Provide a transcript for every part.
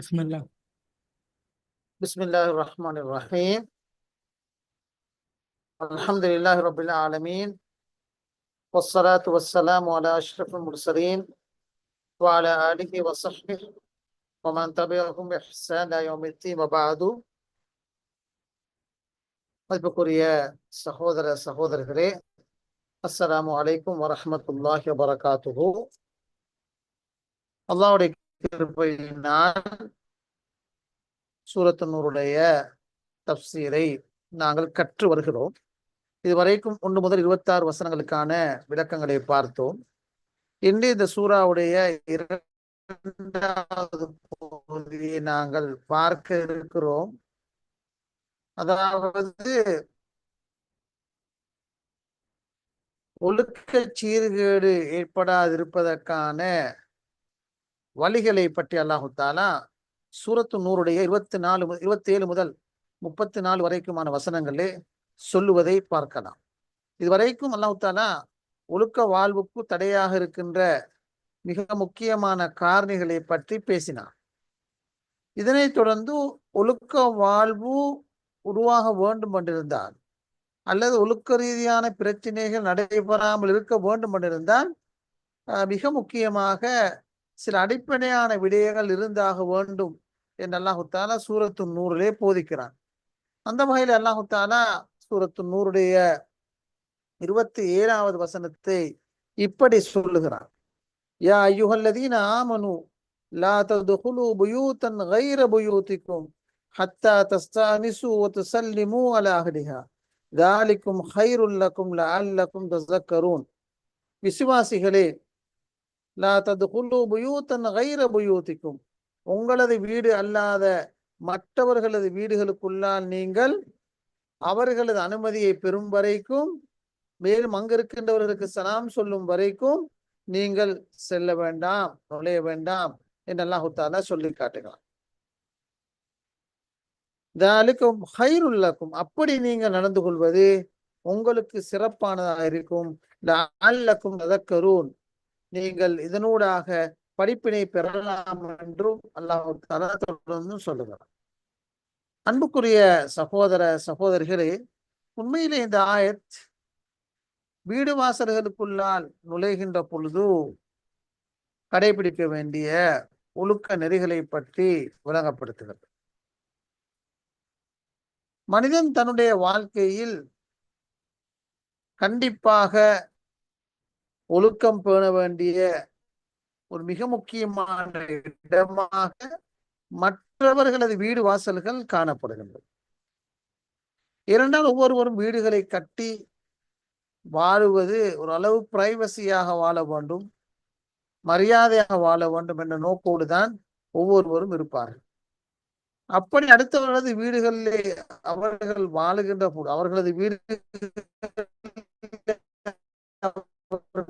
بسم الله بسم الله الرحمن الرحيم الحمد لله رب العالمين والصلاة والسلام على أشرف المرسلين وعلى آله وصحبه ومن تبعهم بإحسان إلى يوم الدين وبعد மதிப்புக்குரிய சகோதர சகோதரர்களே அஸ்ஸலாமு அலைக்கும் வரஹ்மத்துல்லாஹி வபரகாத்துஹு அல்லாஹ்வுடைய கிருபையினால் சூரத்தனூருடைய தப்சீரை நாங்கள் கற்று வருகிறோம். இதுவரைக்கும் ஒன்று முதல் இருபத்தாறு வசனங்களுக்கான விளக்கங்களை பார்த்தோம். இன்று இந்த சூறாவுடைய இரண்டாவது பகுதியை நாங்கள் பார்க்க இருக்கிறோம். அதாவது ஒழுக்க சீர்கேடு ஏற்படாதிருப்பதற்கான வழிகளை பற்றி அல்லாஹு தாலா சூரத்து நூறுடைய இருபத்தி நாலு இருபத்தி ஏழு முதல் முப்பத்தி நாலு வரைக்குமான வசனங்களே சொல்லுவதை பார்க்கலாம். இதுவரைக்கும் அல்லாஹு தாலா ஒழுக்க வாழ்வுக்கு தடையாக இருக்கின்ற மிக முக்கியமான காரணிகளை பற்றி பேசினார் இதனைத் தொடர்ந்து ஒழுக்க வாழ்வு உருவாக வேண்டும் என்றிருந்தால் அல்லது ஒழுக்க ரீதியான பிரச்சனைகள் நடைபெறாமல் இருக்க வேண்டும் என்றிருந்தால் மிக முக்கியமாக சில அடிப்படையான விடயங்கள் இருந்தாக வேண்டும் என்று அல்லாஹு தாலா சூரத்து நூறிலே போதிக்கிறான். அந்த வகையில் அல்லாஹு தாலா சூரத்து நூறுடைய இருபத்தி ஏழாவது வசனத்தை இப்படி சொல்லுகிறான். யா ஐயுகல்லதீன ஆமனு லா ததுகுலு புயூத்தன் கைர புயூத்திக்கும் ஹத்தா தஸ்தானிசு வத்துசல்லிமு அலா அஹ்லிஹா. தாலிக்கும் ஹைருல்லக்கும் லஅல்லக்கும் தஸக்கரூன். விசுவாசிகளே லா ததுகுலு புயூத்தன் கைர புயூத்திக்கும். உங்களது வீடு அல்லாத மற்றவர்களது வீடுகளுக்குள்ளால் நீங்கள் அவர்களது அனுமதியை பெறும் வரைக்கும் மேலும் அங்க இருக்கின்றவர்களுக்கு சலாம் சொல்லும் வரைக்கும் நீங்கள் செல்ல வேண்டாம் நுழைய வேண்டாம் என்று அல்லாஹு சொல்லி காட்டுகிறான். தாலிக்கும் ஹைருல்லக்கும் அப்படி நீங்கள் நடந்து கொள்வது உங்களுக்கு சிறப்பானதாக இருக்கும். அல்லக்கும் அதக்கரூன் நீங்கள் இதனூடாக படிப்பினை பெறலாம் என்றும் அல்லாஹு தாலா தொடர்ந்து சொல்லுகிறார் அன்புக்குரிய சகோதர சகோதரிகளே உண்மையிலே இந்த ஆயத் வீடு வாசல்களுக்குள்ளால் நுழைகின்ற பொழுது கடைபிடிக்க வேண்டிய ஒழுக்க நெறிகளை பற்றி விளங்கப்படுத்துகிறது. மனிதன் தன்னுடைய வாழ்க்கையில் கண்டிப்பாக ஒழுக்கம் பேண வேண்டிய ஒரு மிக முக்கியமான இடமாக மற்றவர்களது வீடு வாசல்கள் காணப்படுகின்றது. இரண்டால் ஒவ்வொருவரும் வீடுகளை கட்டி வாழுவது ஒரு அளவு பிரைவசியாக வாழ வேண்டும் மரியாதையாக வாழ வேண்டும் என்ற நோக்கோடு தான் ஒவ்வொருவரும் இருப்பார்கள். அப்படி அடுத்தவர்களது வீடுகளிலே அவர்கள் வாழுகின்ற போது அவர்களது வீடு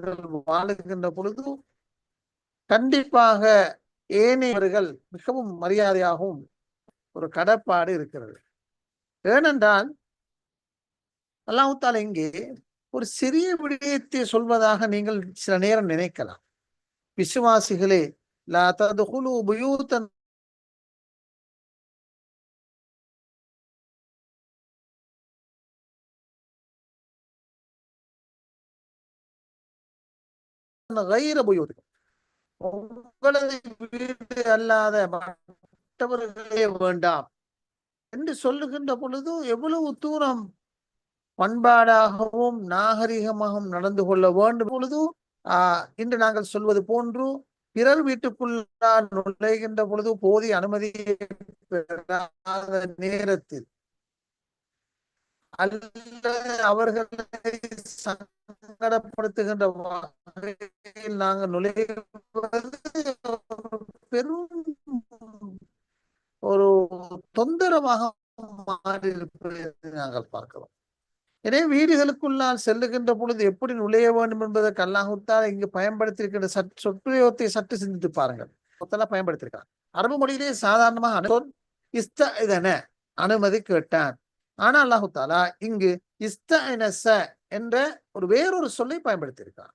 அவர்கள் வாழுகின்ற பொழுது கண்டிப்பாக ஏனையவர்கள் மிகவும் மரியாதையாகவும் ஒரு கடப்பாடு இருக்கிறது. ஏனென்றால் அல்லாஹால இங்கே ஒரு சிறிய விடயத்தை சொல்வதாக நீங்கள் சில நேரம் நினைக்கலாம். விசுவாசிகளே லா ததுகுலு புயூத்தன் உங்களது வீடு அல்லாத மற்றவர்களே வேண்டாம். என்று சொல்லுகின்ற பொழுது எவ்வளவு தூரம் பண்பாடாகவும் நாகரிகமாகவும் நடந்து கொள்ள வேண்டும் பொழுது ஆஹ் இன்று நாங்கள் சொல்வது போன்று பிறர் வீட்டுக்குள்ளால் நுழைகின்ற பொழுது போதிய அனுமதி பெறாத நேரத்தில் அல்லது அவர்களை சங்கடப்படுத்துகின்ற வகையில் நாங்கள் நுழைவது பெரும் ஒரு தொந்தரவாக மாறியிருப்பதை நாங்கள் பார்க்கிறோம். எனவே வீடுகளுக்குள்ளால் செல்லுகின்ற பொழுது எப்படி நுழைய வேண்டும் என்பதற்கு அல்லாஹுத்தால் இங்கு பயன்படுத்தியிருக்கின்ற சற்று சொற்றுயோகத்தை சற்று சிந்தித்து பாருங்கள். பயன்படுத்தியிருக்கிறார் அரபு மொழியிலே சாதாரணமாக இஸ்த இதன அனுமதி கேட்டான். ஆனா அல்லாஹு தாலா இங்கு இஸ்தனச என்ற ஒரு வேறொரு சொல்லை பயன்படுத்தியிருக்கான்.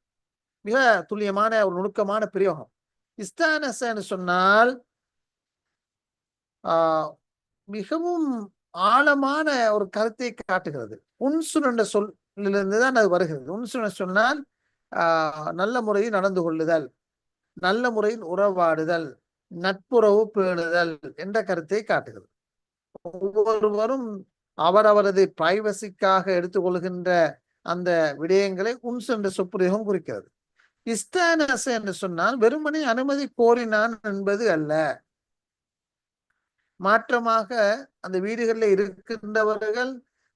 மிக துல்லியமான ஒரு நுணுக்கமான பிரயோகம். இஸ்தானசன்னு சொன்னால் மிகவும் ஆழமான ஒரு கருத்தை காட்டுகிறது. உன்சுன் என்ற சொல்லிலிருந்து தான் அது வருகிறது. உன்சுன் சொன்னால் ஆஹ் நல்ல முறையில் நடந்து கொள்ளுதல் நல்ல முறையில் உறவாடுதல் நட்புறவு பேணுதல் என்ற கருத்தை காட்டுகிறது. ஒவ்வொருவரும் அவரவரது பிரைவசிக்காக எடுத்துக்கொள்கின்ற அந்த விடயங்களை உன்ஸ் என்ற சொப்புரியோகம் குறிக்கிறது. இஸ்தானச என்று சொன்னால் வெறுமனே அனுமதி கோரினான் என்பது அல்ல. மாற்றமாக அந்த வீடுகளில் இருக்கின்றவர்கள்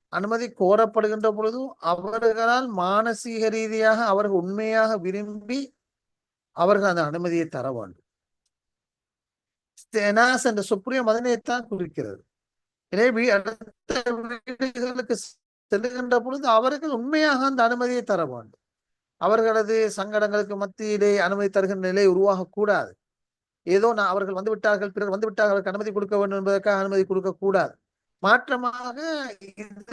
அனுமதி கோரப்படுகின்ற பொழுதும் அவர்களால் மானசீக ரீதியாக அவர்கள் உண்மையாக விரும்பி அவர்கள் அந்த அனுமதியை தர வேண்டும். ஸ்தெனாஸ் என்ற சுப்ரியம் அதனைத்தான் குறிக்கிறது. எனவே அடுத்த வீடுகளுக்கு செல்லுகின்ற பொழுது அவர்கள் உண்மையாக அந்த அனுமதியை தர வேண்டும். அவர்களது சங்கடங்களுக்கு மத்தியிலே அனுமதி தருகின்ற நிலை உருவாகக்கூடாது ஏதோ நான் அவர்கள் வந்து விட்டார்கள் பிறர் வந்து விட்டார்கள் அவருக்கு அனுமதி கொடுக்க வேண்டும் என்பதற்காக அனுமதி கொடுக்க கூடாது. மாற்றமாக இந்த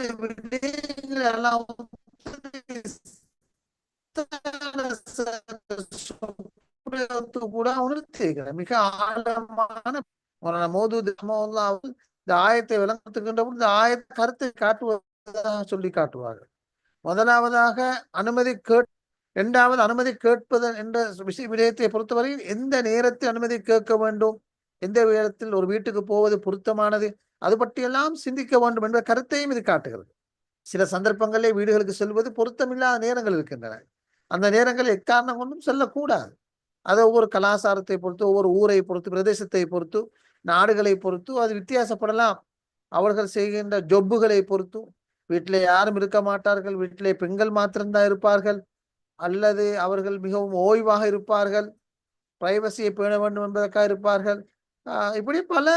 கூட உணர்த்திருக்கிறார் மிக ஆழமான மோது இந்த ஆயத்தை விளங்குகின்ற பொழுது இந்த ஆயத்தை கருத்தை காட்டுவதாக சொல்லி காட்டுவார்கள். முதலாவதாக அனுமதி கேட் இரண்டாவது அனுமதி கேட்பது என்ற விஷய விடயத்தை பொறுத்தவரையில் எந்த நேரத்தில் அனுமதி கேட்க வேண்டும்? எந்த நேரத்தில் ஒரு வீட்டுக்கு போவது பொருத்தமானது? அது பற்றியெல்லாம் சிந்திக்க வேண்டும் என்ற கருத்தையும் இது காட்டுகிறது. சில சந்தர்ப்பங்களிலே வீடுகளுக்கு செல்வது பொருத்தமில்லாத நேரங்கள் இருக்கின்றன. அந்த நேரங்களில் எக்காரணம் கொண்டும் செல்லக்கூடாது. அது ஒவ்வொரு கலாச்சாரத்தை பொறுத்து ஒவ்வொரு ஊரை பொறுத்து பிரதேசத்தை பொறுத்து நாடுகளை பொறுத்து அது வித்தியாசப்படலாம். அவர்கள் செய்கின்ற ஜொப்புகளை பொறுத்து வீட்டிலே யாரும் இருக்க மாட்டார்கள். வீட்டிலே பெண்கள் மாத்திரம்தான் இருப்பார்கள். அல்லது அவர்கள் மிகவும் ஓய்வாக இருப்பார்கள். பிரைவசியை பேண வேண்டும் என்பதற்காக இருப்பார்கள். இப்படி பல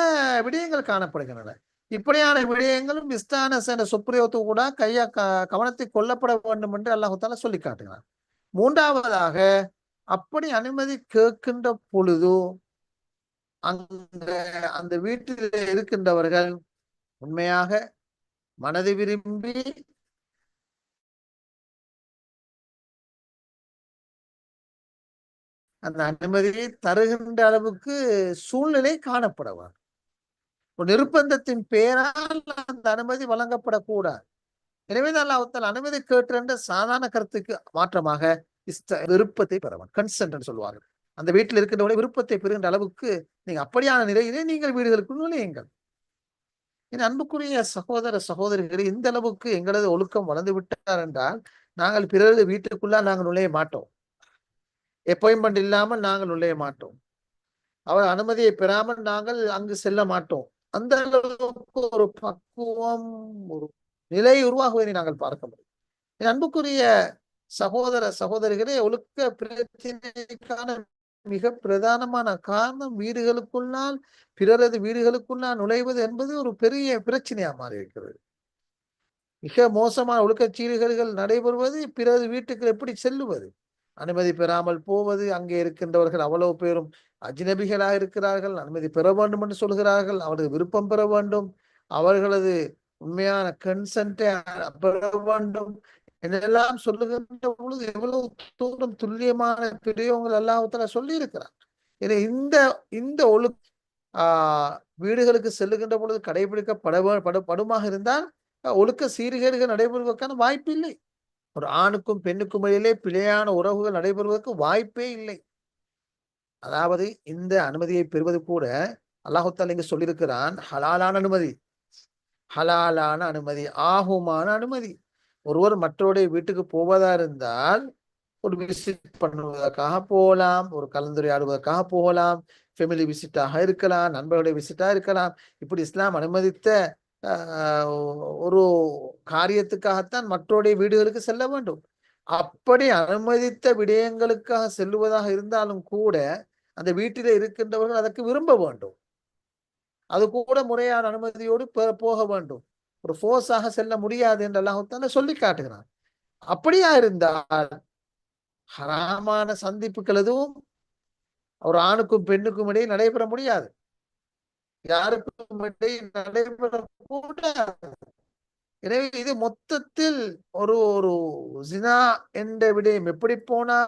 விடயங்கள் காணப்படுகின்றன. இப்படியான விடயங்களும் இஸ்தானஸ் என்ற சுப்ரியத்து கூட கையா கவனத்தை கொல்லப்பட வேண்டும் என்று அல்லாஹால சொல்லி காட்டுகிறார் மூன்றாவதாக அப்படி அனுமதி கேட்கின்ற பொழுது அந்த அந்த வீட்டில் இருக்கின்றவர்கள் உண்மையாக மனதை விரும்பி அந்த அனுமதியை தருகின்ற அளவுக்கு சூழ்நிலை காணப்படவார். நிர்பந்தத்தின் பேரால் அந்த அனுமதி வழங்கப்படக்கூடாது. எனவே அல்லாஹத்தால் அனுமதி கேட்டு சாதாரண கருத்துக்கு மாற்றமாக விருப்பத்தை பெறவன். கன்சென்ட் சொல்லுவார்கள் அந்த வீட்டில் இருக்கின்றவரை விருப்பத்தை பெறுகின்ற அளவுக்கு நீங்கள் அப்படியான நிலையிலே நீங்கள் வீடுகளுக்கு நுழையுங்கள். என் அன்புக்குரிய சகோதர சகோதரிகளை இந்த அளவுக்கு எங்களது ஒழுக்கம் வளர்ந்து விட்டார் என்றால் நாங்கள் பிறரது வீட்டுக்குள்ளா நாங்கள் நுழைய மாட்டோம். அப்பாயின்மெண்ட் இல்லாமல் நாங்கள் நுழைய மாட்டோம். அவர் அனுமதியை பெறாமல் நாங்கள் அங்கு செல்ல மாட்டோம். அந்த அளவுக்கு ஒரு பக்குவம் ஒரு நிலை உருவாகுவதை நாங்கள் பார்க்க முடியும். என் அன்புக்குரிய சகோதர சகோதரிகளே ஒழுக்க பிரச்சனைக்கான மிக பிரதானமான காரணம் வீடுகளுக்குள்ளால் பிறரது வீடுகளுக்குள்ளால் நுழைவது என்பது ஒரு பெரிய பிரச்சனையா மாறி இருக்கிறது மிக மோசமான ஒழுக்கச் சீடுகள் நடைபெறுவது பிறகு வீட்டுக்கு எப்படி செல்லுவது? அனுமதி பெறாமல் போவது அங்கே இருக்கின்றவர்கள் அவ்வளவு பேரும் அஜ்னபிகளாக இருக்கிறார்கள் அனுமதி பெற வேண்டும் என்று சொல்கிறார்கள் அவரது விருப்பம் பெற வேண்டும் அவர்களது உண்மையான கன்சென்ட்டை பெற வேண்டும் இதெல்லாம் சொல்லுகின்ற பொழுது எவ்வளவு தூரம் துல்லியமான பெரியவங்கள் எல்லாத்துல சொல்லி இருக்கிறார் ஏன்னா இந்த இந்த ஒழு ஆஹ் வீடுகளுக்கு செல்லுகின்ற பொழுது கடைபிடிக்கப்பட படுமாக இருந்தால் ஒழுக்க சீர்கேடுகள் நடைபெறுவதற்கான வாய்ப்பு இல்லை. ஒரு ஆணுக்கும் பெண்ணுக்கும் இடையிலே பிழையான உறவுகள் நடைபெறுவதற்கு வாய்ப்பே இல்லை. அதாவது இந்த அனுமதியை பெறுவது கூட அல்லாஹுத்தால் இங்கு சொல்லியிருக்கிறான் ஹலாலான அனுமதி. ஹலாலான அனுமதி ஆகுமான அனுமதி. ஒருவர் மற்றவருடைய வீட்டுக்கு போவதா இருந்தால் ஒரு விசிட் பண்ணுவதற்காக போகலாம் ஒரு கலந்துரையாடுவதற்காக போகலாம் ஃபெமிலி விசிட்டாக இருக்கலாம் நண்பர்களுடைய விசிட்டாக இருக்கலாம். இப்படி இஸ்லாம் அனுமதித்த ஒரு காரியத்துக்காகத்தான் மற்றோடைய வீடுகளுக்கு செல்ல வேண்டும். அப்படி அனுமதித்த விடயங்களுக்காக செல்லுவதாக இருந்தாலும் கூட அந்த வீட்டில இருக்கின்றவர்கள் அதற்கு விரும்ப வேண்டும். அது கூட முறையான அனுமதியோடு போக வேண்டும். ஒரு ஃபோர்ஸாக செல்ல முடியாது என்று தானே சொல்லி காட்டுகிறான். அப்படியா இருந்தால் ஹராமான சந்திப்புகள் எதுவும் ஒரு ஆணுக்கும் பெண்ணுக்கும் இடையே நடைபெற முடியாது. யாருக்கும் இடையே நடைபெறக்கூடாது. எனவே இது மொத்தத்தில் ஒரு ஒரு ஜினா என்ற விடயம். எப்படி போனா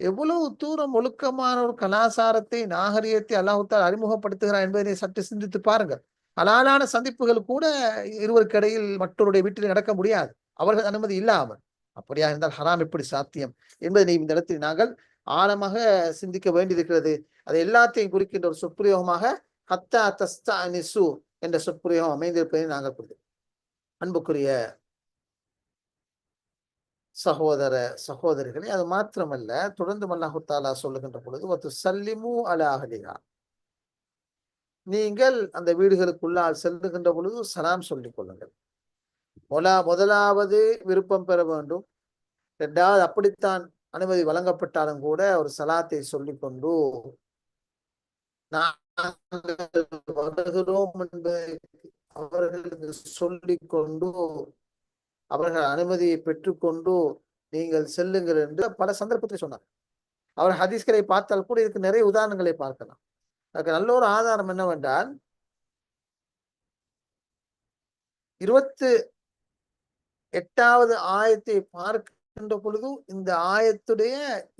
எவ்வளவு தூரம் ஒழுக்கமான ஒரு கலாச்சாரத்தை நாகரிகத்தை அல்லாஹுத்தால் அறிமுகப்படுத்துகிறார் என்பதை சற்று சிந்தித்து பாருங்கள். ஹலாலான சந்திப்புகள் கூட இருவருக்கு இடையில் மற்றவருடைய வீட்டில் நடக்க முடியாது. அவர்கள் அனுமதி இல்லாமல். அப்படியா இருந்தால் ஹராம் எப்படி சாத்தியம் என்பதை இந்த இடத்தில் நாங்கள் ஆழமாக சிந்திக்க வேண்டியிருக்கிறது. அது எல்லாத்தையும் குறிக்கின்ற ஒரு சொற்பிரயோகமாக ஹத்தா தஸ்தா நிசு என்ற சொற்பிரயோகம் அமைந்திருப்பதை நாங்கள் புரிந்து அன்புக்குரிய சகோதர சகோதரிகளே அது மாத்திரமல்ல தொடர்ந்து மல்லாஹு தாலா சொல்லுகின்ற பொழுது ஒத்து சல்லிமு அலாஹலிகா நீங்கள் அந்த வீடுகளுக்குள்ளால் செல்லுகின்ற பொழுது சலாம் சொல்லிக் கொள்ளுங்கள். முதலா முதலாவது விருப்பம் பெற வேண்டும். இரண்டாவது அப்படித்தான் அனுமதி வழங்கப்பட்டாலும் கூட ஒரு சலாத்தை சொல்லிக்கொண்டு நாங்கள் வருகிறோம் என்பதை அவர்களுக்கு சொல்லிக்கொண்டு அவர்கள் அனுமதியை பெற்றுக்கொண்டு நீங்கள் செல்லுங்கள் என்று பல சந்தர்ப்பத்தில் சொன்னார். அவர் ஹதீஸ்களை பார்த்தால் கூட இதுக்கு நிறைய உதாரணங்களை பார்க்கலாம். அதுக்கு நல்ல ஒரு ஆதாரம் என்னவென்றால் இருபத்து எட்டாவது ஆயத்தை பார்க்கின்ற பொழுது இந்த ஆயத்துடைய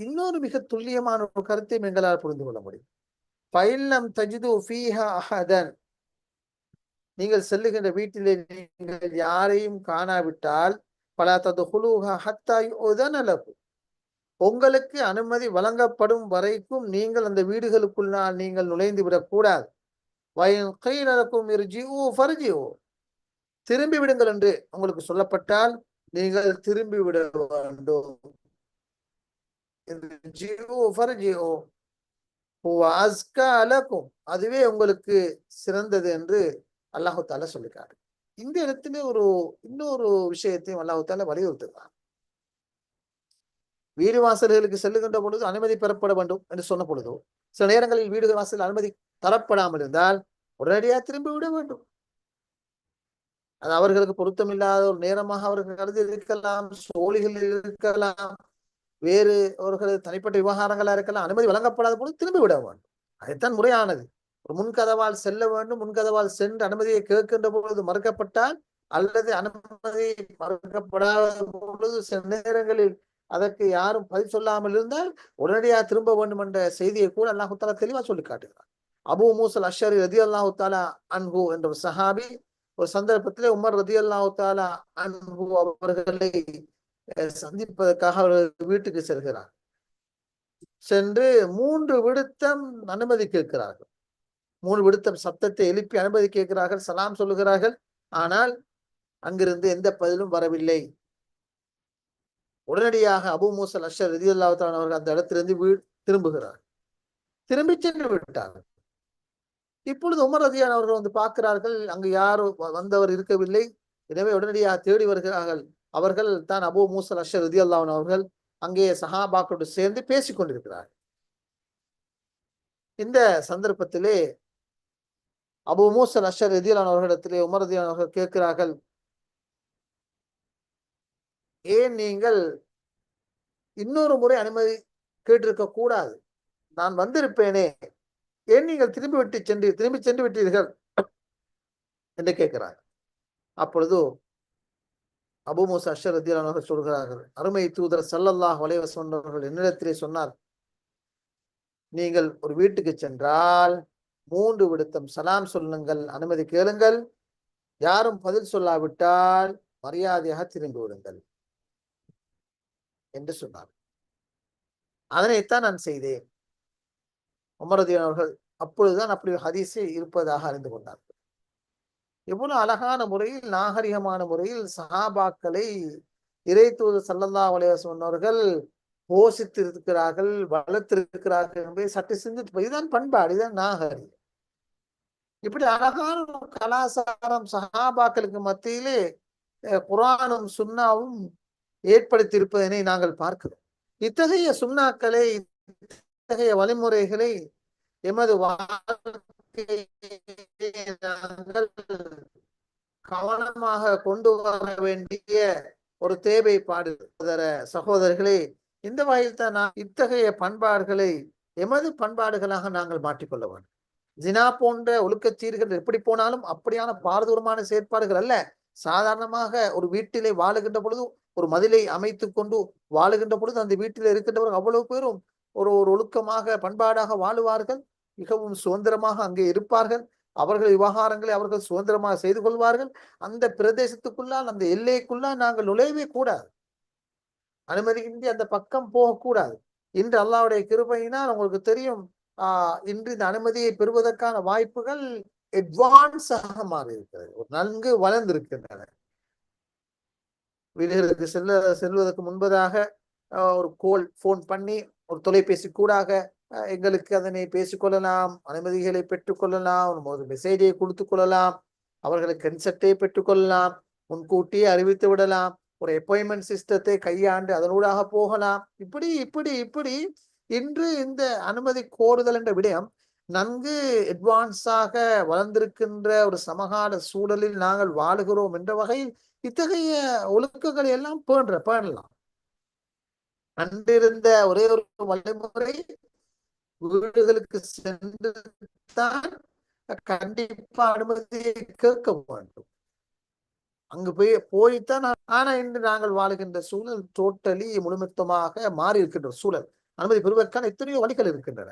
இன்னொரு மிக துல்லியமான ஒரு கருத்தை எங்களால் புரிந்து கொள்ள முடியும். பயிலம் தஜிது ஃபீஹா அஹதன். நீங்கள் செல்லுகின்ற வீட்டிலே நீங்கள் யாரையும் காணாவிட்டால் பல தது ஹுலூஹா ஹத்தாய் அளவு உங்களுக்கு அனுமதி வழங்கப்படும் வரைக்கும் நீங்கள் அந்த வீடுகளுக்குள்ளால் நீங்கள் நுழைந்து விடக்கூடாது. வயன் கையிலக்கும் இருஜிஓ ஃபர்ஜிஓ திரும்பி விடுங்கள் என்று உங்களுக்கு சொல்லப்பட்டால் நீங்கள் திரும்பி விட வேண்டும். அதுவே உங்களுக்கு சிறந்தது என்று அல்லாஹு தாலா சொல்லிக்காரு இந்த இடத்துல ஒரு இன்னொரு விஷயத்தையும் அல்லாஹு தாலா வலியுறுத்துகிறார் வீடு வாசல்களுக்கு செல்லுகின்ற பொழுது அனுமதி பெறப்பட வேண்டும் என்று சொன்ன பொழுதோ சில நேரங்களில் வீடு வாசல் அனுமதி தரப்படாமல் இருந்தால் உடனடியாக திரும்பி விட வேண்டும். அது அவர்களுக்கு பொருத்தமில்லாத ஒரு நேரமாக அவர்கள் கருதி இருக்கலாம் சோழிகள் இருக்கலாம் வேறு அவர்கள் தனிப்பட்ட விவகாரங்களா இருக்கலாம் அனுமதி வழங்கப்படாத பொழுது திரும்பி விட வேண்டும். அதைத்தான் முறையானது. ஒரு முன்கதவால் செல்ல வேண்டும் முன்கதவால் சென்று அனுமதியை கேட்கின்ற பொழுது மறுக்கப்பட்டால் அல்லது அனுமதி மறுக்கப்படாத பொழுது சில நேரங்களில் அதற்கு யாரும் பதில் சொல்லாமல் இருந்தால் உடனடியாக திரும்ப வேண்டும் என்ற செய்தியை கூட அல்லாஹுத்தாலா தெளிவாக தெளிவா சொல்லி காட்டுகிறார் அபு மூசல் அஷரி ரதி அல்லாஹு தாலா என்ற சஹாபி ஒரு சந்தர்ப்பத்திலே உமர் ரதி அல்லாஹு தாலா அன்பு அவர்களை சந்திப்பதற்காக அவர்கள் வீட்டுக்கு செல்கிறார். சென்று மூன்று விடுத்தம் அனுமதி கேட்கிறார்கள். மூணு விடுத்தம் சத்தத்தை எழுப்பி அனுமதி கேட்கிறார்கள் சலாம் சொல்லுகிறார்கள். ஆனால் அங்கிருந்து எந்த பதிலும் வரவில்லை. உடனடியாக அபு மூசல் அஷர் ரதி அவர்கள் அந்த இடத்திலிருந்து வீ திரும்புகிறார். திரும்பி சென்று விட்டார்கள் இப்பொழுது உமர் ரதியான் அவர்கள் வந்து பார்க்கிறார்கள் அங்கு யாரும் வந்தவர் இருக்கவில்லை. எனவே உடனடியாக தேடி வருகிறார்கள். அவர்கள் தான் அபு மூசல் அஷர் ரதி அல்லாஹன் அவர்கள் அங்கே சஹாபாக்களோடு சேர்ந்து பேசிக் கொண்டிருக்கிறார். இந்த சந்தர்ப்பத்திலே அபு மூசல் அஷர் ரதியலான் அவர்களிடத்திலே உமர் ரதியான் அவர்கள் கேட்கிறார்கள் ஏன் நீங்கள் இன்னொரு முறை அனுமதி கேட்டிருக்க கூடாது? நான் வந்திருப்பேனே. ஏன் நீங்கள் திரும்பி விட்டு சென்று திரும்பி சென்று விட்டீர்கள்? என்று கேட்கிறார். அப்பொழுது அபு மூசா அஷர் அவர்கள் சொல்கிறார்கள் அருமை தூதர் சல்லல்லாஹ் வலைவ சொன்னவர்கள் என்னிடத்திலே சொன்னார் நீங்கள் ஒரு வீட்டுக்கு சென்றால் மூன்று விடுத்தம் சலாம் சொல்லுங்கள் அனுமதி கேளுங்கள். யாரும் பதில் சொல்லாவிட்டால் மரியாதையாக திரும்பி விடுங்கள். என்று சொன்னார். அதனைத்தான் நான் செய்தேன். உமரதீன் அவர்கள் அப்பொழுதுதான் அப்படி ஹதீஸே இருப்பதாக அறிந்து கொண்டார்கள். எவ்வளவு அழகான முறையில் நாகரிகமான முறையில் சஹாபாக்களை இறை தூது சல்லல்லா வலைய போஷித்திருக்கிறார்கள் வளர்த்திருக்கிறார்கள் என்பதை சற்று சிந்தித்து இதுதான் பண்பாடு இதுதான் நாகரிகம். இப்படி அழகான கலாச்சாரம் சஹாபாக்களுக்கு மத்தியிலே குரானும் சுண்ணாவும் ஏற்படுத்தியிருப்பதனை நாங்கள் பார்க்கிறோம். இத்தகைய சுண்ணாக்களை இத்தகைய வழிமுறைகளை எமது நாங்கள் கவனமாக கொண்டு வர வேண்டிய ஒரு தேவைப்பாடு சகோதரர்களே இந்த வகையில் தான் நான் இத்தகைய பண்பாடுகளை எமது பண்பாடுகளாக நாங்கள் மாற்றிக்கொள்ள வேண்டும். ஜினா போன்ற ஒழுக்கச்சீர்கள் எப்படி போனாலும் அப்படியான பாரதூரமான செயற்பாடுகள் அல்ல. சாதாரணமாக ஒரு வீட்டிலே வாழுகின்ற பொழுது ஒரு மதிலை அமைத்து கொண்டு வாழுகின்ற பொழுது அந்த வீட்டில் இருக்கின்றவர்கள் அவ்வளவு பேரும் ஒரு ஒரு ஒழுக்கமாக பண்பாடாக வாழுவார்கள். மிகவும் சுதந்திரமாக அங்கே இருப்பார்கள். அவர்கள் விவகாரங்களை அவர்கள் சுதந்திரமாக செய்து கொள்வார்கள். அந்த பிரதேசத்துக்குள்ளால் அந்த எல்லைக்குள்ளால் நாங்கள் நுழையவே கூடாது. அனுமதிக்கின்றி அந்த பக்கம் போகக்கூடாது இன்று அல்லாவுடைய கிருபையினால் உங்களுக்கு தெரியும் ஆஹ் இன்று இந்த அனுமதியை பெறுவதற்கான வாய்ப்புகள் அட்வான்ஸாக மாறி இருக்கிறது ஒரு நன்கு வளர்ந்திருக்கின்றன. வீடுகளுக்கு செல்ல செல்வதற்கு முன்பதாக ஒரு கோல் ஃபோன் பண்ணி ஒரு தொலைபேசி கூடாக எங்களுக்கு அதனை பேசிக்கொள்ளலாம் அனுமதிகளை பெற்றுக்கொள்ளலாம் ஒரு மெசேஜை கொடுத்து கொள்ளலாம் அவர்களுக்கு கன்செப்டை பெற்றுக்கொள்ளலாம் முன்கூட்டியே அறிவித்து விடலாம் ஒரு அப்பாயின்மெண்ட் சிஸ்டத்தை கையாண்டு அதனூடாக போகலாம். இப்படி இப்படி இப்படி இன்று இந்த அனுமதி கோருதல் என்ற விடயம் நன்கு அட்வான்ஸாக வளர்ந்திருக்கின்ற ஒரு சமகால சூழலில் நாங்கள் வாழுகிறோம் என்ற வகையில் இத்தகைய ஒழுக்கங்களை எல்லாம் பேண்ற பேணலாம் அன்றிருந்த ஒரே ஒரு வழிமுறை வீடுகளுக்கு சென்று தான் கண்டிப்பா அனுமதியை கேட்க வேண்டும். அங்கு போய் போய்தான் ஆனா இன்று நாங்கள் வாழுகின்ற சூழல் டோட்டலி முழுமத்தமாக மாறி இருக்கின்ற சூழல். அனுமதி பெறுவதற்கான எத்தனையோ வழிகள் இருக்கின்றன.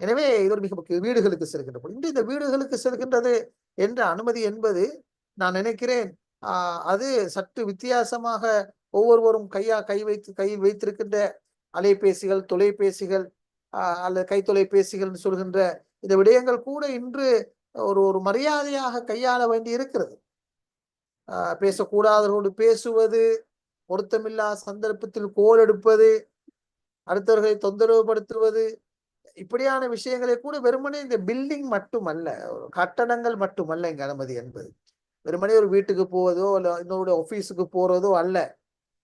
எனவே இது ஒரு மிக முக்கிய வீடுகளுக்கு செல்கின்ற இன்று இந்த வீடுகளுக்கு செல்கின்றது என்ற அனுமதி என்பது நான் நினைக்கிறேன் அது சற்று வித்தியாசமாக ஒவ்வொருவரும் கையா கை வைத்து கை வைத்திருக்கின்ற அலைபேசிகள் தொலைபேசிகள் அல்லது கை சொல்கின்ற இந்த விடயங்கள் கூட இன்று ஒரு ஒரு மரியாதையாக கையாள வேண்டி இருக்கிறது. பேசக்கூடாதவர்களோடு பேசுவது பொருத்தமில்லா சந்தர்ப்பத்தில் கோல் எடுப்பது அடுத்தவர்களை தொந்தரவுபடுத்துவது இப்படியான விஷயங்களை கூட வெறுமனே இந்த பில்டிங் மட்டுமல்ல கட்டடங்கள் மட்டுமல்ல இங்க அனுமதி என்பது. வெறுமனே ஒரு வீட்டுக்கு போவதோ அல்ல இன்னொரு ஆஃபீஸுக்கு போறதோ அல்ல.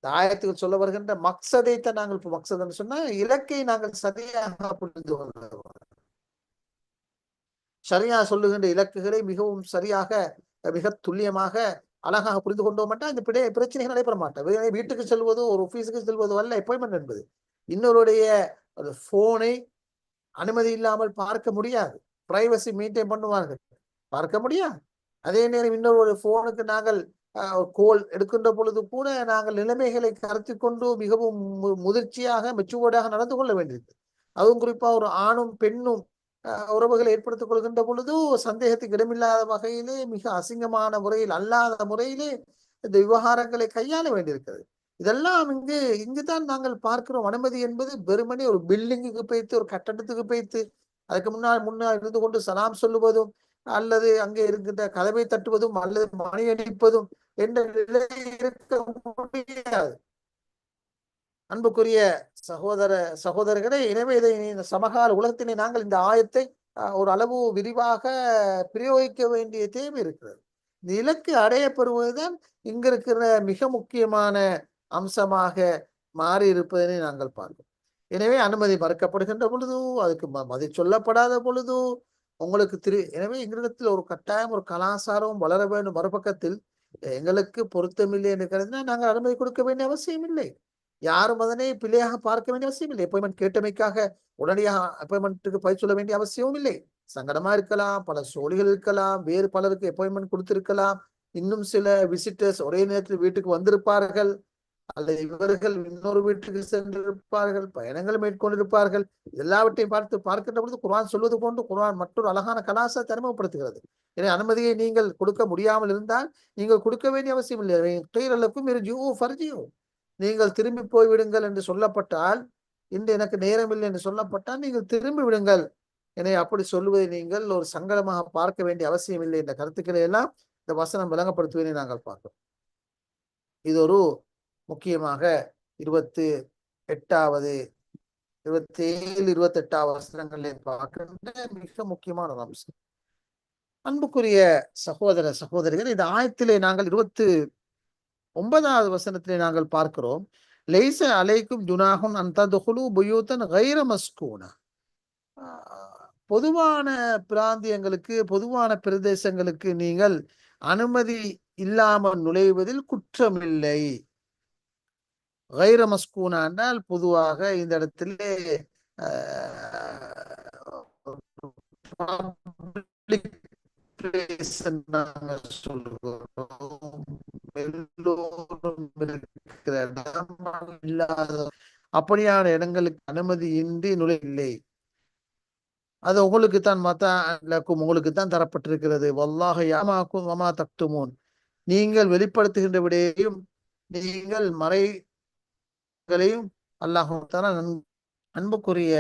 ஆயத்துக்கு சொல்ல வருகின்ற மக்சதைத்தான் நாங்கள் இப்போ மக்சதன்னு சொன்னா இலக்கை நாங்கள் சரியாக புரிந்து கொள்ள சரியா சொல்லுகின்ற இலக்குகளை மிகவும் சரியாக மிக துல்லியமாக அழகாக புரிந்து கொண்டோம் இந்த பிரச்சனைகள் நடைபெற மாட்டேன் வீட்டுக்கு செல்வதோ ஒரு ஆஃபீஸுக்கு செல்வதோ அல்ல அப்பாயின்மெண்ட் என்பது. இன்னொருடைய போனை அனுமதி இல்லாமல் பார்க்க முடியாது. பிரைவசி மெயின்டைன் பண்ணுவார்கள். பார்க்க முடியாது. அதே நேரம் இன்னொரு போனுக்கு நாங்கள் கோல் எடுக்கின்ற பொழுது கூட நாங்கள் நிலைமைகளை கருத்து கொண்டு மிகவும் முதிர்ச்சியாக மெச்சுவோடாக நடந்து கொள்ள வேண்டியிருக்கு அதுவும் குறிப்பா ஒரு ஆணும் பெண்ணும் உறவுகளை ஏற்படுத்திக் கொள்கின்ற பொழுது சந்தேகத்துக்கு இடமில்லாத வகையிலே மிக அசிங்கமான முறையில் அல்லாத முறையிலே இந்த விவகாரங்களை கையாள வேண்டியிருக்கிறது. இதெல்லாம் இங்கு இங்குதான் நாங்கள் பார்க்கிறோம். அனுமதி என்பது வெறுமனே ஒரு பில்டிங்குக்கு போய்த்து ஒரு கட்டடத்துக்கு போய்த்து அதுக்கு முன்னால் முன்னால் இருந்து கொண்டு சலாம் சொல்லுவதும் அல்லது அங்கே இருக்கின்ற கதவை தட்டுவதும் அல்லது மணி அடிப்பதும் என்ற நிலை இருக்க முடியாது. அன்புக்குரிய சகோதர சகோதரர்களே எனவே இதை இந்த சமகால உலகத்தினை நாங்கள் இந்த ஆயத்தை ஒரு அளவு விரிவாக பிரயோகிக்க வேண்டிய தேவை இருக்கிறது. இந்த இலக்கு அடையப்படுவதுதான் இங்க இருக்கிற மிக முக்கியமான அம்சமாக மாறி இருப்பதனை நாங்கள் பார்க்கிறோம். எனவே அனுமதி மறுக்கப்படுகின்ற பொழுது அதுக்கு மதி சொல்லப்படாத பொழுது உங்களுக்கு திரு எனவே எங்களிடத்தில் ஒரு கட்டாயம் ஒரு கலாச்சாரம் வளர வேண்டும். மறுபக்கத்தில் எங்களுக்கு பொருத்தமில்லை என்று கருதினா நாங்கள் அனுமதி கொடுக்க வேண்டிய அவசியம் இல்லை. யாரும் அதனை பிள்ளையாக பார்க்க வேண்டிய அவசியம் இல்லை. அப்பாயின்மெண்ட் கேட்டமைக்காக உடனடியாக அப்பாயின்மெண்ட்டுக்கு பயிர் சொல்ல வேண்டிய அவசியமும் இல்லை. சங்கடமா இருக்கலாம் பல சோழிகள் இருக்கலாம் வேறு பலருக்கு அப்பாயின்மெண்ட் கொடுத்திருக்கலாம். இன்னும் சில விசிட்டர்ஸ் ஒரே நேரத்தில் வீட்டுக்கு வந்திருப்பார்கள். அல்லது இவர்கள் இன்னொரு வீட்டுக்கு சென்றிருப்பார்கள் பயணங்கள் மேற்கொண்டிருப்பார்கள் எல்லாவற்றையும் பார்த்து பார்க்கின்ற பொழுது குரான் சொல்வது போன்று குர்வான் மற்றொரு அழகான கலாசா அறிமுகப்படுத்துகிறது. எனவே அனுமதியை நீங்கள் கொடுக்க முடியாமல் இருந்தால் நீங்கள் கொடுக்க வேண்டிய அவசியம் இல்லை. துயரலுக்கும் நீங்கள் திரும்பி போய்விடுங்கள் என்று சொல்லப்பட்டால் இன்று எனக்கு நேரம் இல்லை என்று சொல்லப்பட்டால் நீங்கள் திரும்பி விடுங்கள். எனவே அப்படி சொல்லுவதை நீங்கள் ஒரு சங்கடமாக பார்க்க வேண்டிய அவசியம் இல்லை என்ற கருத்துக்களை எல்லாம் இந்த வசனம் விளங்கப்படுத்துவதை நாங்கள் பார்க்கிறோம். இது ஒரு முக்கியமாக இருபத்தி எட்டாவது இருபத்தி ஏழு இருபத்தி எட்டாவது வசனங்களில் பார்க்கின்ற மிக முக்கியமான ஒரு அம்சம். அன்புக்குரிய சகோதர சகோதரிகள் இந்த ஆயத்திலே நாங்கள் இருபத்தி ஒன்பதாவது வசனத்திலே நாங்கள் பார்க்கிறோம். லைச அலைக்கும் ஜுனாகும் அந்த புயூத்தன் கைர மஸ்கூனா. பொதுவான பிராந்தியங்களுக்கு பொதுவான பிரதேசங்களுக்கு நீங்கள் அனுமதி இல்லாமல் நுழைவதில் குற்றமில்லை. கைர மஸ்கூனா என்றால் பொதுவாக இந்த இடத்திலே அப்படியான இடங்களுக்கு அனுமதி இன்றி நுழையில்லை அது உங்களுக்கு தான் மத்தாக்கும் உங்களுக்கு தான் தரப்பட்டிருக்கிறது. வல்லாக யாமாக்கும் வமா தக்துமோன். நீங்கள் வெளிப்படுத்துகின்ற விடையையும் நீங்கள் மறை அல்லாஹும் அன்புக்குரிய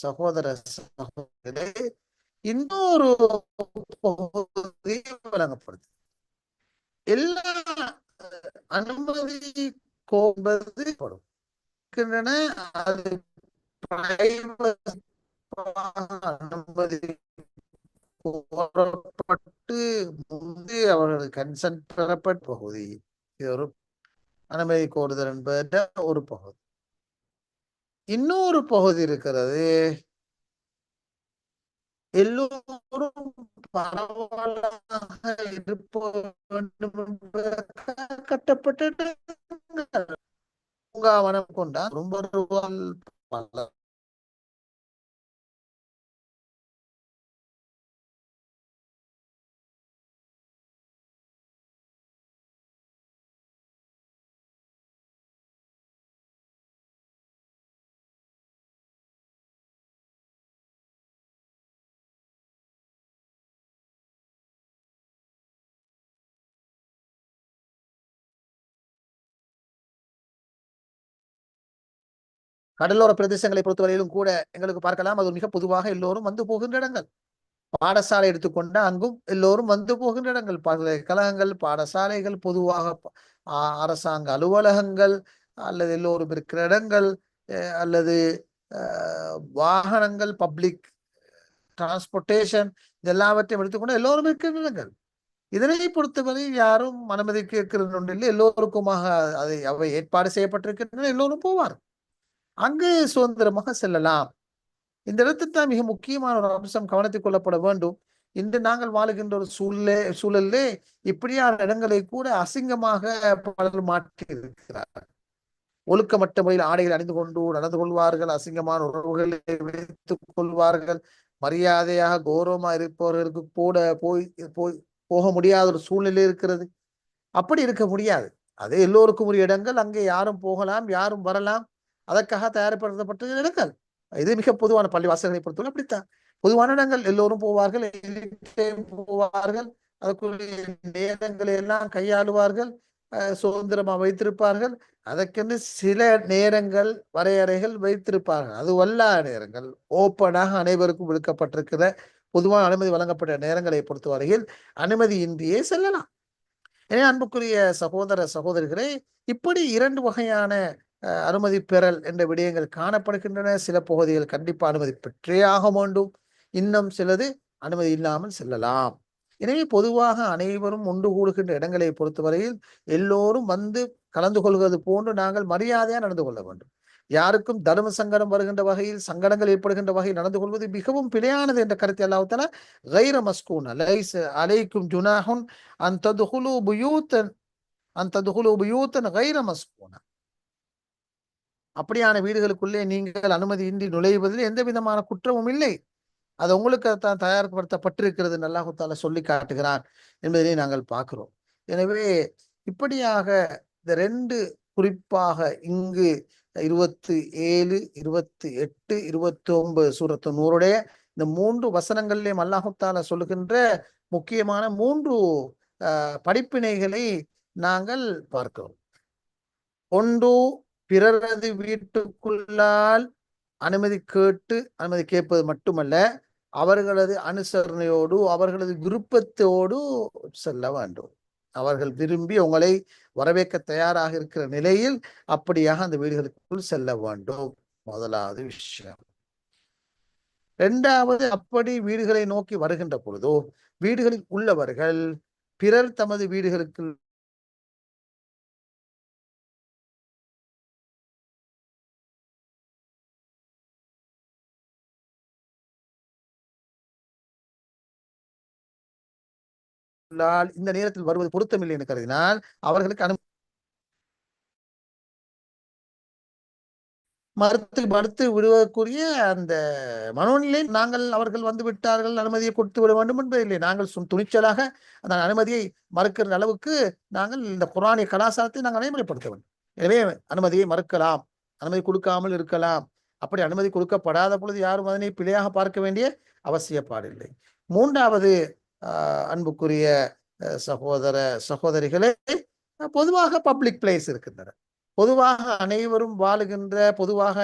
சகோதர சகோதரே இன்னொரு வழங்கப்படுது எல்லா அனுமதி கோபது படும் அது அனுமதி கோரப்பட்டு முந்தைய அவர்களது கன்சென்ட் பெறப்பட்ட பகுதி. இது ஒரு அனுமதி கோருதல் என்பது ஒரு பகுதி. இன்னொரு பகுதி இருக்கிறது. எல்லோரும் பரவலாக இருப்ப வேண்டும் கட்டப்பட்ட பூங்காவனம் கொண்டா ரொம்ப ரூபாய் பல கடலோர பிரதேசங்களை பொறுத்தவரையிலும் கூட எங்களுக்கு பார்க்கலாம். அது மிக பொதுவாக எல்லோரும் வந்து போகின்ற இடங்கள். பாடசாலை எடுத்துக்கொண்ட அங்கும் எல்லோரும் வந்து போகின்ற இடங்கள். பல்கலைக்கழகங்கள் பாடசாலைகள் பொதுவாக அரசாங்க அலுவலகங்கள் அல்லது எல்லோரும் இருக்கிற இடங்கள் அல்லது வாகனங்கள் பப்ளிக் டிரான்ஸ்போர்டேஷன் எல்லாவற்றையும் எடுத்துக்கொண்டு எல்லோரும் இருக்கின்ற இடங்கள். இதனை பொறுத்தவரை யாரும் அனுமதி கேட்கிறது ஒன்றில் எல்லோருக்குமாக அதை அவை ஏற்பாடு செய்யப்பட்டிருக்கின்றன. எல்லோரும் போவார் அங்கு சுதந்திரமாக செல்லலாம். இந்த இடத்தில் தான் மிக முக்கியமான ஒரு அம்சம் கவனத்தில் கொள்ளப்பட வேண்டும். இன்று நாங்கள் வாழுகின்ற ஒரு சூழலே சூழலே இப்படியான இடங்களை கூட அசிங்கமாக பலர் மாற்றி இருக்கிறார்கள் ஒழுக்கமற்ற முறையில் ஆடைகள் அணிந்து கொண்டு நடந்து கொள்வார்கள் அசிங்கமான உறவுகளை வைத்துக் கொள்வார்கள். மரியாதையாக கௌரவமா இருப்பவர்களுக்கு கூட போய் போய் போக முடியாத ஒரு சூழ்நிலை இருக்கிறது. அப்படி இருக்க முடியாது. அது எல்லோருக்கும் உரிய இடங்கள். அங்கே யாரும் போகலாம் யாரும் வரலாம். அதற்காக தயாரிப்படுத்தப்பட்ட இடங்கள். இது மிக பொதுவான பள்ளி வாசல்களை பொறுத்தவரை அப்படித்தான். பொதுவான இடங்கள் எல்லோரும் போவார்கள் போவார்கள் அதற்குரிய நேரங்களை எல்லாம் கையாளுவார்கள் சுதந்திரமா வைத்திருப்பார்கள். அதற்கென்று சில நேரங்கள் வரையறைகள் வைத்திருப்பார்கள். அது வல்லா நேரங்கள். ஓப்பனாக அனைவருக்கும் விடுக்கப்பட்டிருக்கிற பொதுவான அனுமதி வழங்கப்பட்ட நேரங்களை பொறுத்தவரையில் அனுமதியின்றியே செல்லலாம். எனவே அன்புக்குரிய சகோதர சகோதரிகளே இப்படி இரண்டு வகையான அனுமதி பெறல் என்ற விடயங்கள் காணப்படுகின்றன. சில பகுதிகள் கண்டிப்பாக அனுமதி பெற்றே ஆக வேண்டும். இன்னும் சிலது அனுமதி இல்லாமல் செல்லலாம். எனவே பொதுவாக அனைவரும் ஒன்று கூடுகின்ற இடங்களை பொறுத்தவரையில் எல்லோரும் வந்து கலந்து கொள்வது போன்று நாங்கள் மரியாதையா நடந்து கொள்ள வேண்டும். யாருக்கும் தர்ம சங்கடம் வருகின்ற வகையில் சங்கடங்கள் ஏற்படுகின்ற வகையில் நடந்து கொள்வது மிகவும் பிழையானது என்ற கருத்தை அல்லாஹால கைர மஸ்கூன் அலைக்கும் ஜுனாஹுன் அந்த புயூத்தன் அந்த புயூத்தன் கைர மஸ்கூனா. அப்படியான வீடுகளுக்குள்ளே நீங்கள் அனுமதியின்றி நுழைவதில் எந்த விதமான குற்றமும் இல்லை. அது உங்களுக்கு தான் தயார்படுத்தப்பட்டிருக்கிறது நல்லாஹுத்தால சொல்லி காட்டுகிறான் என்பதை நாங்கள் பார்க்கிறோம். எனவே இப்படியாக இந்த ரெண்டு குறிப்பாக இங்கு இருபத்தி ஏழு இருபத்தி எட்டு இருபத்தி ஒன்பது சூரத்து நூறுடைய இந்த மூன்று வசனங்களிலேயும் அல்லாஹுத்தால சொல்லுகின்ற முக்கியமான மூன்று படிப்பினைகளை நாங்கள் பார்க்கிறோம். ஒன்று பிறரது வீட்டுக்குள்ளால் அனுமதி கேட்டு அனுமதி கேட்பது மட்டுமல்ல அவர்களது அனுசரணையோடு அவர்களது விருப்பத்தோடு செல்ல வேண்டும். அவர்கள் விரும்பி உங்களை வரவேற்க தயாராக இருக்கிற நிலையில் அப்படியாக அந்த வீடுகளுக்குள் செல்ல வேண்டும். முதலாவது விஷயம். இரண்டாவது அப்படி வீடுகளை நோக்கி வருகின்ற பொழுதோ வீடுகளில் உள்ளவர்கள் பிறர் தமது வீடுகளுக்கு இந்த நேரத்தில் வருவது பொருத்தமில்லை என்று கருதினால் அவர்களுக்கு அனு மறுத்து மறுத்து விடுவதற்குரிய அந்த மனோநிலை நாங்கள் அவர்கள் வந்து விட்டார்கள் அனுமதியை கொடுத்து விட வேண்டும் என்பது இல்லை நாங்கள் துணிச்சலாக அந்த அனுமதியை மறுக்கிற அளவுக்கு நாங்கள் இந்த புராணிய கலாச்சாரத்தை நாங்கள் நடைமுறைப்படுத்த வேண்டும். எனவே அனுமதியை மறுக்கலாம் அனுமதி கொடுக்காமல் இருக்கலாம். அப்படி அனுமதி கொடுக்கப்படாத பொழுது யாரும் அதனை பிழையாக பார்க்க வேண்டிய அவசியப்பாடில்லை. மூன்றாவது அன்புக்குரிய சகோதர சகோதரிகளே பொதுவாக பப்ளிக் பிளேஸ் இருக்கின்றன. பொதுவாக அனைவரும் வாழுகின்ற பொதுவாக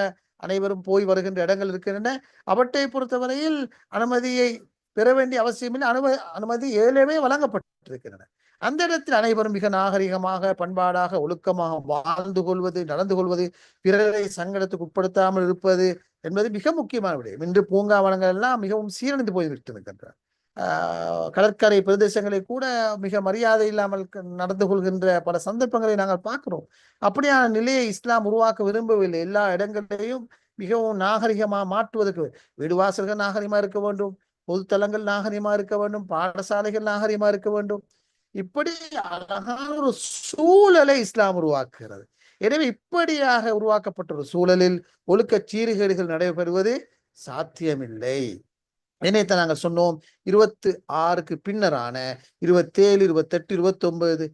அனைவரும் போய் வருகின்ற இடங்கள் இருக்கின்றன. அவற்றை பொறுத்தவரையில் அனுமதியை பெற வேண்டிய அவசியமில்லை அனுமதி அனுமதி ஏழவே வழங்கப்பட்டிருக்கின்றன. அந்த இடத்தில் அனைவரும் மிக நாகரிகமாக பண்பாடாக ஒழுக்கமாக வாழ்ந்து கொள்வது நடந்து கொள்வது பிறரை சங்கடத்துக்கு உட்படுத்தாமல் இருப்பது என்பது மிக முக்கியமான விடயம். இன்று பூங்காவனங்கள் எல்லாம் மிகவும் சீரழிந்து போய்விட்டு இருக்கின்றன கடற்கரை பிரதேசங்களை கூட மிக மரியாதை இல்லாமல் க- நடந்து கொள்கின்ற பல சந்தர்ப்பங்களை நாங்கள் பார்க்கிறோம். அப்படியான நிலையை இஸ்லாம் உருவாக்க விரும்பவில்லை. எல்லா இடங்களையும் மிகவும் நாகரிகமாக மாற்றுவதற்கு வீடு வாசல்கள் நாகரிகமா இருக்க வேண்டும் பொதுத்தலங்கள் நாகரிகமா இருக்க வேண்டும் பாடசாலைகள் நாகரிகமா இருக்க வேண்டும். இப்படி அழகான ஒரு சூழலை இஸ்லாம் உருவாக்குகிறது. எனவே இப்படியாக உருவாக்கப்பட்ட ஒரு சூழலில் ஒழுக்க சீர்கேடுகள் நடைபெறுவது சாத்தியமில்லை. என்னைத்தான் நாங்கள் சொன்னோம். இருபத்தி ஆறுக்கு பின்னரான இருபத்தேழு இருபத்தெட்டு இருபத்தி ஒன்பது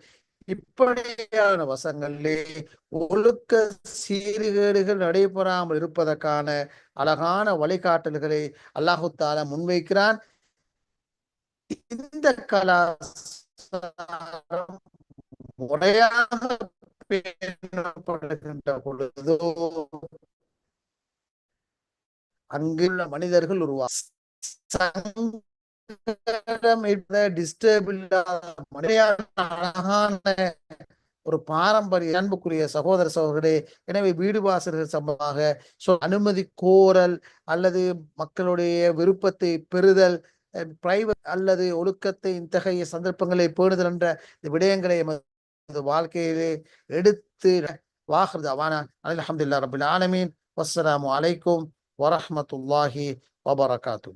இப்படியான வசங்களிலே ஒழுக்க சீர்கேடுகள் நடைபெறாமல் இருப்பதற்கான அழகான வழிகாட்டல்களை அல்லாஹு தாலா முன்வைக்கிறான். இந்த கலாச்சாரம் முறையாக பேணப்படுகின்ற பொழுதோ அங்குள்ள மனிதர்கள் உருவா சங்கடம் டிஸ்டர்ப் இல்லாத மனிதையான அழகான ஒரு பாரம்பரிய அன்புக்குரிய சகோதர சகோதரே எனவே வீடு வாசல்கள் சம்பந்தமாக சொ அனுமதி கோரல் அல்லது மக்களுடைய விருப்பத்தை பெறுதல் பிரைவேட் அல்லது ஒழுக்கத்தை இத்தகைய சந்தர்ப்பங்களை பேணுதல் என்ற விடயங்களை எமது வாழ்க்கையிலே எடுத்து வாஹர் அவானா அலமதுல்லா ரபுல் ஆலமீன். வஸ்ஸலாமு அலைக்கும் வரஹ்மத்துல்லாஹி wabarakatuh.